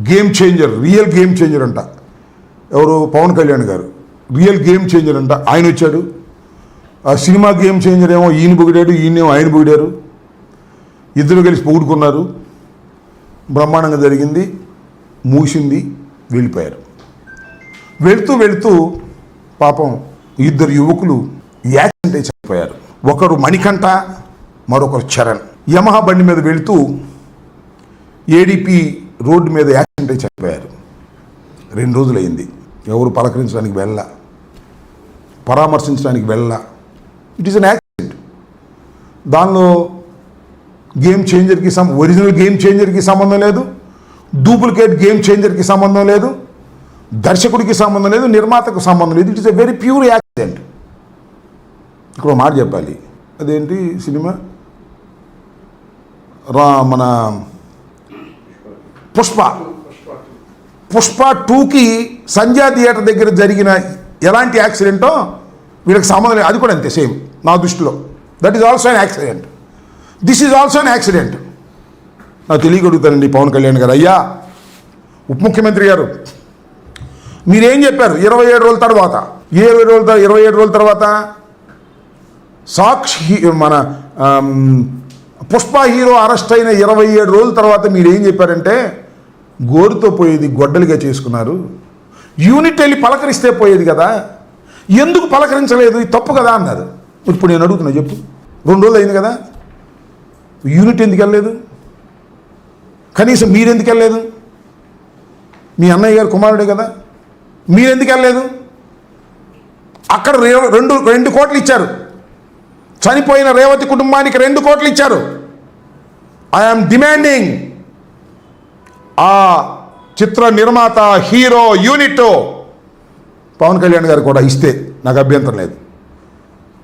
Game changer real game changer అంట. ఎవరు? పవన్ కళ్యాణ్ గారు. రియల్ గేమ్ చేంజర్ అంట. ఆయన వచ్చాడు. ఆ సినిమా గేమ్ చేంజర్ ఏమో ఈయన పొగిడాడు ఈయనేమో ఆయన పొగిడారు. ఇద్దరు కలిసి పొగుడుకున్నారు. బ్రహ్మాండంగా జరిగింది. మూసింది. వెళ్ళిపోయారు. వెళ్తూ వెళ్తూ పాపం ఇద్దరు యువకులు యాక్సిడెంట్ అయి చనిపోయారు. ఒకరు మణికంఠ మరొకరు చరణ్. యమహా బండి మీద వెళ్తూ ఏడీపీ రోడ్డు మీద అంటే చనిపోయారు రెండు రోజులైంది. ఎవరు పలకరించడానికి వెళ్ళ పరామర్శించడానికి వెళ్ళ. ఇట్ ఈస్ అన్ యాక్సిడెంట్ దానిలో గేమ్ చేంజర్కి సం ఒరిజినల్ గేమ్ చేంజర్కి సంబంధం లేదు. డూప్లికేట్ గేమ్ చేంజర్కి సంబంధం లేదు. దర్శకుడికి సంబంధం లేదు నిర్మాతకు సంబంధం లేదు. It is a very pure accident ఇక్కడ మాట చెప్పాలి. అదేంటి సినిమా? రా మన పుష్ప. పుష్ప టూకి సంధ్యా థియేటర్ దగ్గర జరిగిన ఎలాంటి యాక్సిడెంటో వీళ్ళకి సంబంధం లేదు. అది కూడా అంతే సేమ్ నా దృష్టిలో. That is also an accident this is also an accident నాకు తెలియగలుగుతానండి పవన్ కళ్యాణ్ గారు. అయ్యా ఉప ముఖ్యమంత్రి గారు మీరేం చెప్పారు? ఇరవై ఏడు రోజుల తర్వాత. ఇరవై రోజుల తర్వాత ఇరవై ఏడు రోజుల తర్వాత సాక్షి హీ- మన పుష్ప హీరో అరెస్ట్ అయిన ఇరవై ఏడు రోజుల తర్వాత మీరు ఏం చెప్పారంటే గోరుతో పోయేది గొడ్డలిగా చేసుకున్నారు. యూనిట్ వెళ్ళి పలకరిస్తే పోయేది కదా. ఎందుకు పలకరించలేదు? ఇది తప్పు కదా అన్నారు. ఇప్పుడు నేను అడుగుతున్నా చెప్పు. రెండు రోజులు అయింది కదా. యూనిట్ ఎందుకు వెళ్ళలేదు? కనీసం మీరెందుకు వెళ్ళలేదు? మీ అన్నయ్య గారు కుమారుడే కదా. మీరెందుకు వెళ్ళలేదు? అక్కడ రే- రెండు రెండు కోట్లు ఇచ్చారు. చనిపోయిన రేవతి కుటుంబానికి రెండు కోట్లు ఇచ్చారు. ఐఎమ్ డిమాండింగ్ ఆ చిత్ర నిర్మాత హీరో యూనిట్ పవన్ కళ్యాణ్ గారు కూడా ఇస్తే నాకు అభ్యంతరం లేదు.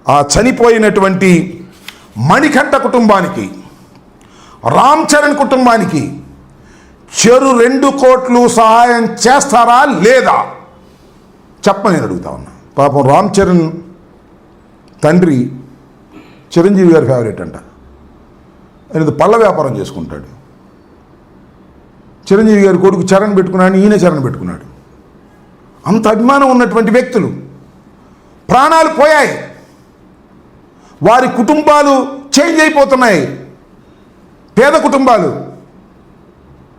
ఆ చనిపోయినటువంటి మణికంఠ కుటుంబానికి రామ్ చరణ్ కుటుంబానికి చెరు రెండు కోట్లు సహాయం చేస్తారా లేదా? చెప్పని నేను అడుగుతా ఉన్నా. పాపం రామ్ చరణ్ తండ్రి చిరంజీవి గారి ఫేవరెట్ అంట. ఆయన పళ్ళ వ్యాపారం చేసుకుంటాడు. చిరంజీవి గారి కొడుకు చరణ్ పెట్టుకున్నాడు ఈయన చరణ్ పెట్టుకున్నాడు. అంత అభిమానం ఉన్నటువంటి వ్యక్తులు. ప్రాణాలు పోయాయి. వారి కుటుంబాలు చేంజ్ అయిపోతున్నాయి. పేద కుటుంబాలు.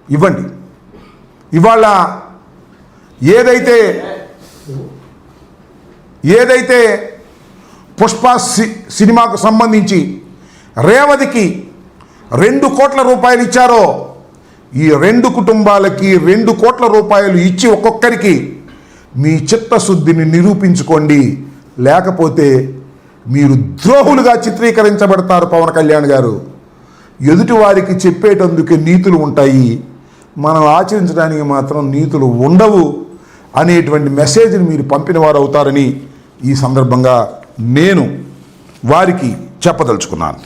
ఇవ్వండి. ఇవాళ ఏదైతే ఏదైతే పుష్ప సి- సినిమాకు సంబంధించి రేవతికి రెండు కోట్ల రూపాయలు ఇచ్చారో ఈ రెండు కుటుంబాలకి రెండు కోట్ల రూపాయలు ఇచ్చి ఒక్కొక్కరికి మీ చిత్తశుద్ధిని నిరూపించుకోండి. లేకపోతే మీరు ద్రోహులుగా చిత్రీకరించబడతారు పవన్ కళ్యాణ్ గారు. ఎదుటి వారికి చెప్పేటందుకే నీతులు ఉంటాయి. మనం ఆచరించడానికి మాత్రం నీతులు ఉండవు అనేటువంటి మెసేజ్ని మీరు పంపిన వారు అవుతారని ఈ సందర్భంగా నేను వారికి చెప్పదలుచుకున్నాను.